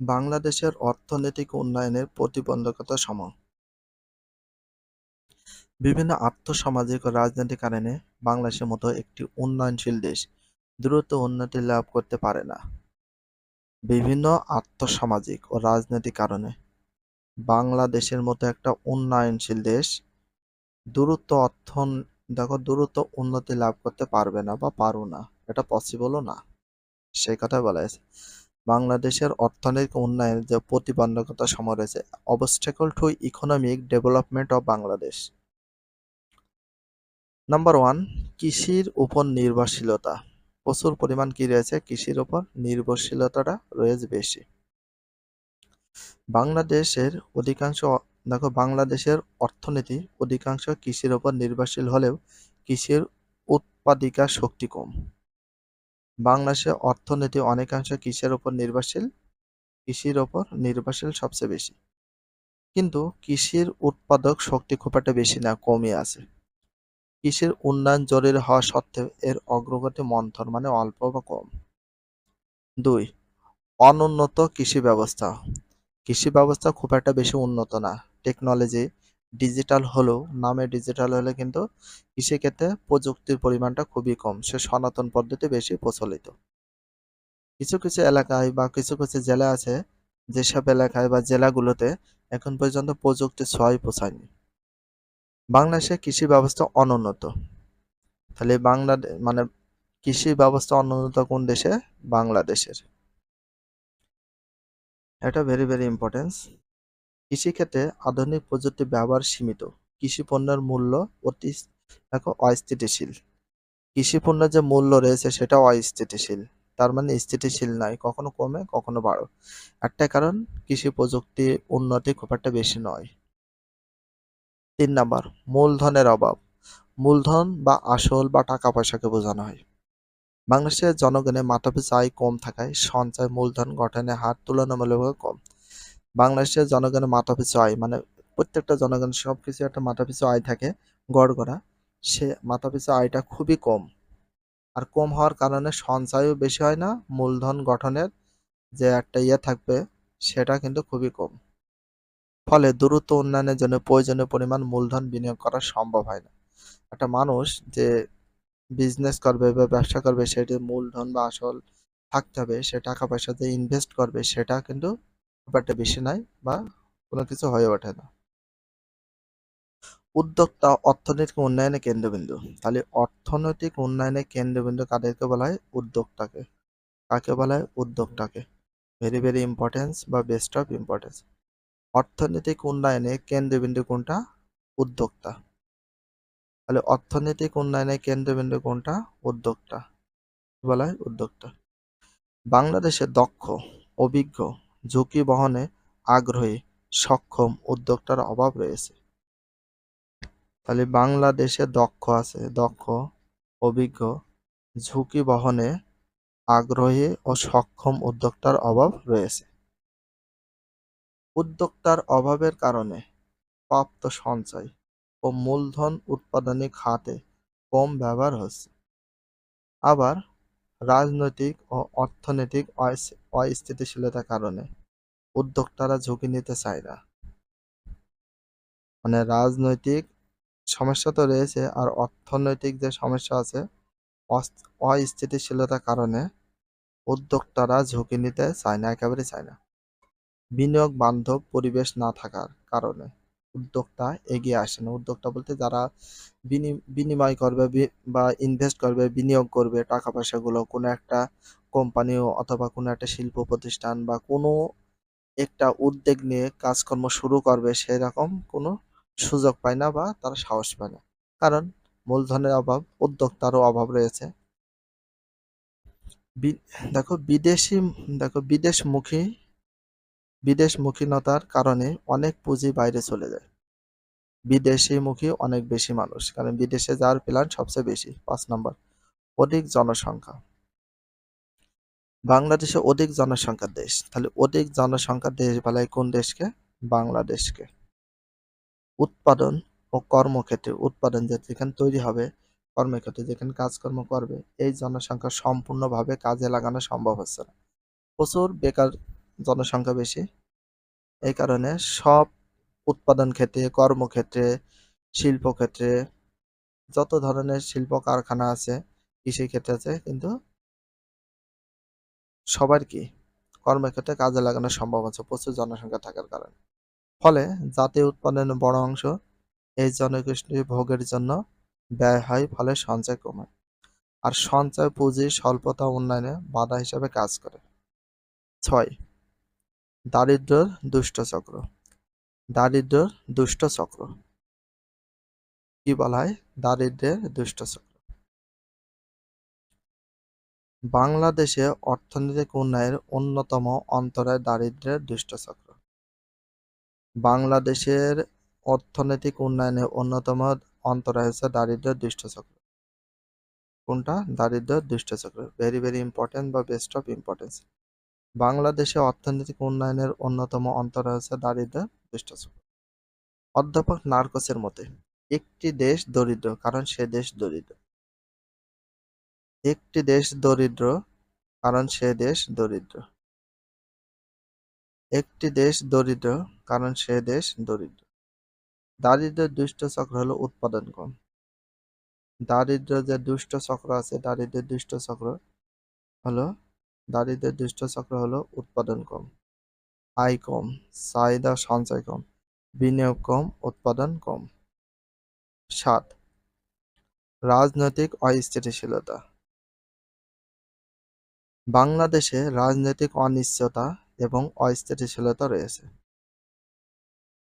বাংলাদেশের অর্থনৈতিক উন্নয়নের প্রতিবন্ধকতা সমূহ বিভিন্ন আর্থ-সামাজিক ও রাজনৈতিক কারণে বাংলাদেশের মতো একটি উন্নয়নশীল দেশ দ্রুত উন্নতি লাভ করতে পারে না। বিভিন্ন আর্থ-সামাজিক ও রাজনৈতিক কারণে বাংলাদেশের মতো একটা উন্নয়নশীল দেশ দ্রুত অর্থন দেখো, দ্রুত উন্নতি লাভ করতে পারবে না বা পারো না। এটা পসিবলও না। সেই কথা বলা হয়েছে। বাংলাদেশের অর্থনৈতিক উন্নয়নের যে প্রতিবন্ধকতা সমূহ রয়েছে obstacle to economic development of Bangladesh number one কৃষির উপর নির্ভরশীলতা। প্রচুর পরিমাণ কি রয়েছে? কৃষির উপর নির্ভরশীলতাটা রয়েছে বেশি। বাংলাদেশের অধিকাংশ, দেখো বাংলাদেশের অর্থনীতি অধিকাংশ কৃষির উপর নির্ভরশীল হলেও কৃষির উৎপাদিকা শক্তি কম। বাংলাদেশের অর্থনীতি অনেকাংশ কৃষির উপর নির্ভরশীল, কৃষির ওপর নির্ভরশীল সবচেয়ে বেশি। কিন্তু কৃষির উৎপাদক শক্তি খুব একটা বেশি না, কমই আছে। কৃষির উন্নয়ন জরুরি হওয়া সত্ত্বেও এর অগ্রগতি মন্থর মানে অল্প বা কম। দুই, অনুন্নত কৃষি ব্যবস্থা। কৃষি ব্যবস্থা খুব একটা বেশি উন্নত না। টেকনোলজি ডিজিটাল হলেও, নামে ডিজিটাল হলে কিন্তু কৃষিক্ষেত্রে প্রযুক্তির পরিমাণটা খুবই কম। সে সনাতন পদ্ধতি বেশি প্রচলিত। কিছু কিছু এলাকায় বা কিছু কিছু জেলা আছে, যেসব এলাকায় বা জেলাগুলোতে এখন পর্যন্ত প্রযুক্তি ছয় পৌঁছায়নি বাংলাদেশে কৃষি ব্যবস্থা অনুন্নত। তাহলে বাংলাদেশ মানে কৃষি ব্যবস্থা অনুন্নত কোন দেশে? বাংলাদেশের। এটা ভেরি ভেরি ইম্পর্টেন্স কৃষিক্ষেত্রে আধুনিক প্রযুক্তি ব্যবহার সীমিত। কৃষি পণ্যের মূল্য অতি অস্থিতিশীল। কৃষি পণ্যের যে মূল্য রয়েছে সেটা অস্থিতিশীল। তার মানে স্থিতিশীল নয়, কখনো কমে, কখনো বাড়ো। একটা কারণ, কৃষি প্রযুক্তি উন্নতি খুব একটা বেশি নয়। তিন নাম্বার, মূলধনের অভাব। মূলধন বা আসল বা টাকা পয়সাকে বোঝানো হয়। বাংলাদেশের জনগণের মাথাপিছু আয় কম থাকায় সঞ্চয় মূলধন গঠনের হার তুলনামূলকভাবে কম। বাংলাদেশের জনগণের মাথাপিছু আয় মানে প্রত্যেকটা জনগণের সব কিছু একটা মাথাপিছু আয় থাকে গড় গড়া সে মাথাপিছু আয়টা খুবই কম। আর কম হওয়ার কারণে সঞ্চয়ও বেশি হয় না, মূলধন গঠনের যে একটা ইয়ে থাকবে সেটা কিন্তু খুবই কম। ফলে দ্রুত উন্নয়নের জন্য প্রয়োজনীয় পরিমাণ মূলধন বিনিয়োগ করা সম্ভব হয় না। একটা মানুষ যে বিজনেস করবে বা ব্যবসা করবে, সেটি মূলধন বা আসল থাকতে হবে, সে টাকা পয়সা যে ইনভেস্ট করবে, সেটা কিন্তু খুব একটা বেশি নাই বা কোনো কিছু হয়ে ওঠে না। উদ্যোক্তা অর্থনৈতিক উন্নয়নের কেন্দ্রবিন্দু। তাহলে অর্থনৈতিক উন্নয়নের কেন্দ্রবিন্দু কাদেরকে বলা হয়? উদ্যোক্তাকে। কাকে বলা হয়? উদ্যোক্তাকে। ভেরি ভেরি ইম্পর্টেন্স বা বেস্ট অফ ইম্পর্টেন্স অর্থনৈতিক উন্নয়নের কেন্দ্রবিন্দু কোনটা? উদ্যোক্তা। তাহলে অর্থনৈতিক উন্নয়নের কেন্দ্রবিন্দু কোনটা? উদ্যোক্তা। বলা হয়? উদ্যোক্তা। বাংলাদেশে দক্ষ, অভিজ্ঞ ঝুঁকি বহনে আগ্রহী, সক্ষম উদ্যোক্তার অভাব রয়েছে। তাহলে বাংলাদেশে দক্ষ আছে, দক্ষ, অভিজ্ঞ ঝুঁকি বহনে আগ্রহী ও সক্ষম উদ্যোক্তার অভাব রয়েছে। উদ্যোক্তার অভাবের কারণে প্রাপ্ত সঞ্চয় ও মূলধন উৎপাদনী খাতে কম ব্যবহার হচ্ছে। আবার রাজনৈতিক ও অর্থনৈতিক অস্থিতিশীলতার কারণে। উদ্যোক্তারা ঝুঁকি নিতে চায় না। মানে রাজনৈতিক সমস্যা তো রয়েছে আর অর্থনৈতিক যে সমস্যা আছে অস্থিতিশীলতার কারণে উদ্যোক্তারা ঝুঁকি নিতে চায় না একেবারে চায় না। বিনিয়োগ বান্ধব পরিবেশ না থাকার কারণে উদ্যোক্তা এগিয়ে আসে না। উদ্যোক্তা বলতে যারা বিনিময় করবে, বা ইনভেস্ট করবে, বিনিয়োগ করবে, টাকা পয়সাগুলো কোনো একটা কোম্পানি অথবা কোনো একটা শিল্প প্রতিষ্ঠান বা কোনো একটা উদ্যোগ নিয়ে কাজকর্ম শুরু করবে সেরকম কোনো সুযোগ পায় না বা তারা সাহস পায় না। কারণ মূলধনের অভাব, উদ্যোক্তারও অভাব রয়েছে। দেখো, বিদেশি, দেখো, বিদেশমুখী, বিদেশমুখীনতার কারণে অনেক পুঁজি বাইরে চলে যায়। বিদেশিমুখী অনেক বেশি মানুষ, কারণ বিদেশে যাওয়ার প্ল্যান সবচেয়ে বেশি, পাঁচ নম্বর, অধিক জনসংখ্যা। বাংলাদেশে অধিক জনসংখ্যার দেশ। তাহলে অধিক জনসংখ্যার দেশ বলায় কোন দেশকে? বাংলাদেশকে। উৎপাদন ও কর্মক্ষেত্রে উৎপাদন যেখানে তৈরি হবে, কর্মক্ষেত্রে যেখানে কাজকর্ম করবে, এই জনসংখ্যা সম্পূর্ণভাবে কাজে লাগানো সম্ভব হচ্ছে না। প্রচুর বেকার জনসংখ্যা বেশি। এই কারণে সব উৎপাদন ক্ষেত্রে, কর্মক্ষেত্রে, শিল্পক্ষেত্রে, যত ধরনের শিল্প কারখানা আছে কৃষি ক্ষেত্রে আছে, কিন্তু সবার কি কর্মক্ষেত্রে কাজে লাগানো সম্ভব আছে, প্রচুর জনসংখ্যা থাকার কারণে। ফলে জাতীয় উৎপাদনের বড় অংশ এই জনগোষ্ঠী ভোগের জন্য ব্যয় হয়, ফলে সঞ্চয় কমে আর সঞ্চয় পুঁজি স্বল্পতা উন্নয়নে বাধা হিসাবে কাজ করে। ছয়, দারিদ্র্যের দুষ্ট চক্র। দারিদ্র্যের দুষ্ট চক্র। কি বলা হয়? দারিদ্র্যের দুষ্ট চক্র। বাংলাদেশে অর্থনৈতিক উন্নয়নের অন্যতম অন্তরায় দারিদ্র্যের দুষ্ট চক্র বাংলাদেশের অর্থনৈতিক উন্নয়নের অন্যতম অন্তরায় হচ্ছে দারিদ্র্যের দুষ্ট চক্র কোনটা? দারিদ্র্যের দুষ্ট চক্র ভেরি ভেরি ইম্পর্টেন্ট বা বেস্ট অফ ইম্পর্টেন্স বাংলাদেশে অর্থনৈতিক উন্নয়নের অন্যতম অন্তরায় হচ্ছে দারিদ্র্যের দুষ্ট চক্র অধ্যাপক নার্কসের মতে, একটি দেশ দরিদ্র, কারণ সে দেশ দরিদ্র। একটি দেশ দরিদ্র, কারণ সে দেশ দরিদ্র। একটি দেশ দরিদ্র, কারণ সে দেশ দরিদ্র। দারিদ্র্যের দুষ্ট চক্র হলো উৎপাদন কম দারিদ্র যে দুষ্ট চক্র আছে, দারিদ্র্যের দুষ্ট চক্র হলো, দারিদ্র্যের দুষ্ট চক্র হলো উৎপাদন কম আয় কম, চাহিদা সঞ্চয় কম, বিনিয়োগ কম, উৎপাদন কম। সাত, রাজনৈতিক অস্থিতিশীলতা। বাংলাদেশে রাজনৈতিক অনিশ্চয়তা এবং অস্থিতিশীলতা রয়েছে।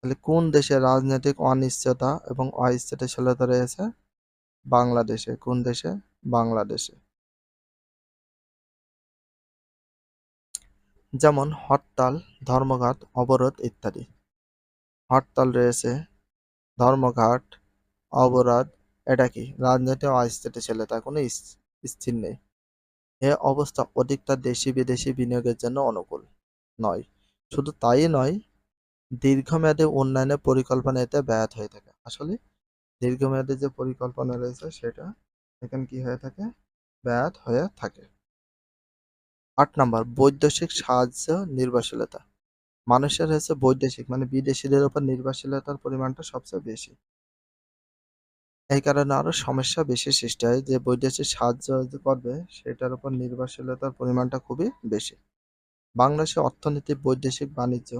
তাহলে কোন দেশে রাজনৈতিক অনিশ্চয়তা এবং অস্থিতিশীলতা রয়েছে? বাংলাদেশে। কোন দেশে? বাংলাদেশে। যেমন হরতাল, ধর্মঘাট, অবরোধ ইত্যাদি। হরতাল রয়েছে, ধর্মঘাট, অবরোধ, এটা কি? রাজনৈতিক অস্থিতিশীলতা, কোনো স্থ- স্থির নেই। এ অবস্থা অধিকটা দেশি বিদেশি বিনিয়োগের জন্য অনুকূল নয়। শুধু তাই নয়, দীর্ঘমেয়াদী উন্নয়নের পরিকল্পনা এতে ব্যাহত হয়ে থাকে। আসলে দীর্ঘমেয়াদী যে পরিকল্পনা রয়েছে সেটা এখানে কি হয়ে থাকে? ব্যাহত হয়ে থাকে। আট নম্বর, বৈদেশিক সাহায্য নির্ভরশীলতা। মানুষের হচ্ছে বৈদেশিক মানে বিদেশিদের উপর নির্ভরশীলতার পরিমাণটা সবচেয়ে বেশি। এই কারণে আরও সমস্যা বেশি সৃষ্টি হয় যে বৈদেশিক সাহায্য করবে, সেটার উপর নির্ভরশীলতার পরিমাণটা খুবই বেশি। বাংলাদেশের অর্থনীতি, বৈদেশিক বাণিজ্য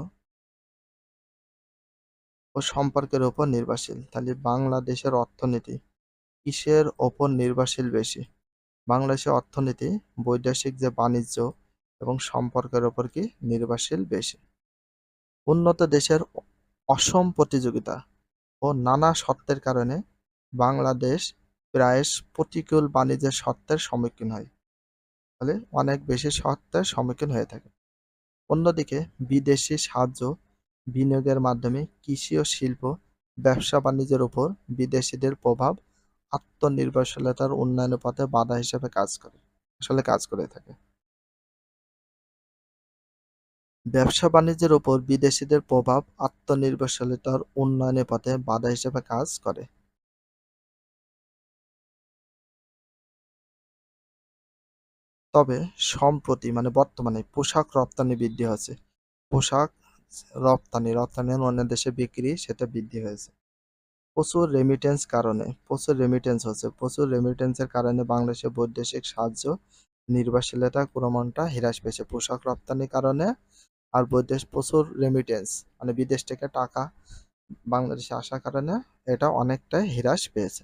ও সম্পর্কের উপর নির্ভরশীল। তাহলে বাংলাদেশের অর্থনীতি কিসের ওপর নির্ভরশীল বেশি? বাংলাদেশের অর্থনীতি, বৈদেশিক যে বাণিজ্য এবং সম্পর্কের ওপর কি নির্ভরশীল বেশি? উন্নত দেশের অসম প্রতিযোগিতা ও নানা শর্তের কারণে বাংলাদেশ প্রায় প্রতিকূল বাণিজ্যের শর্তের সম্মুখীন হয়। ফলে অনেক বেশি শর্তের সম্মুখীন হয়ে থাকে। অন্যদিকে বিদেশি সাহায্য বিনিয়োগের মাধ্যমে কৃষি ও শিল্প, ব্যবসা বাণিজ্যের উপর বিদেশিদের প্রভাব আত্মনির্ভরশীলতার উন্নয়নের পথে বাধা হিসেবে কাজ করে, আসলে কাজ করে থাকে। ব্যবসা বাণিজ্যের উপর বিদেশিদের প্রভাব আত্মনির্ভরশীলতার উন্নয়নের পথে বাধা হিসেবে কাজ করে। তবে সম্প্রতি মানে বর্তমানে পোশাক রপ্তানি বৃদ্ধি হয়েছে। পোশাক রপ্তানি রপ্তানি অন্য দেশে বিক্রি সেটা বৃদ্ধি হয়েছে। প্রচুর রেমিটেন্স কারণে, প্রচুর রেমিটেন্স হচ্ছে প্রচুর রেমিটেন্সের কারণে বাংলাদেশে বৈদেশিক সাহায্য, নির্ভরশীলতা ক্রমণটা হ্রাস পেয়েছে পোশাক রপ্তানির কারণে। আর বৈদেশ প্রচুর রেমিটেন্স মানে বিদেশ থেকে টাকা বাংলাদেশে আসার কারণে এটা অনেকটাই হ্রাস পেয়েছে।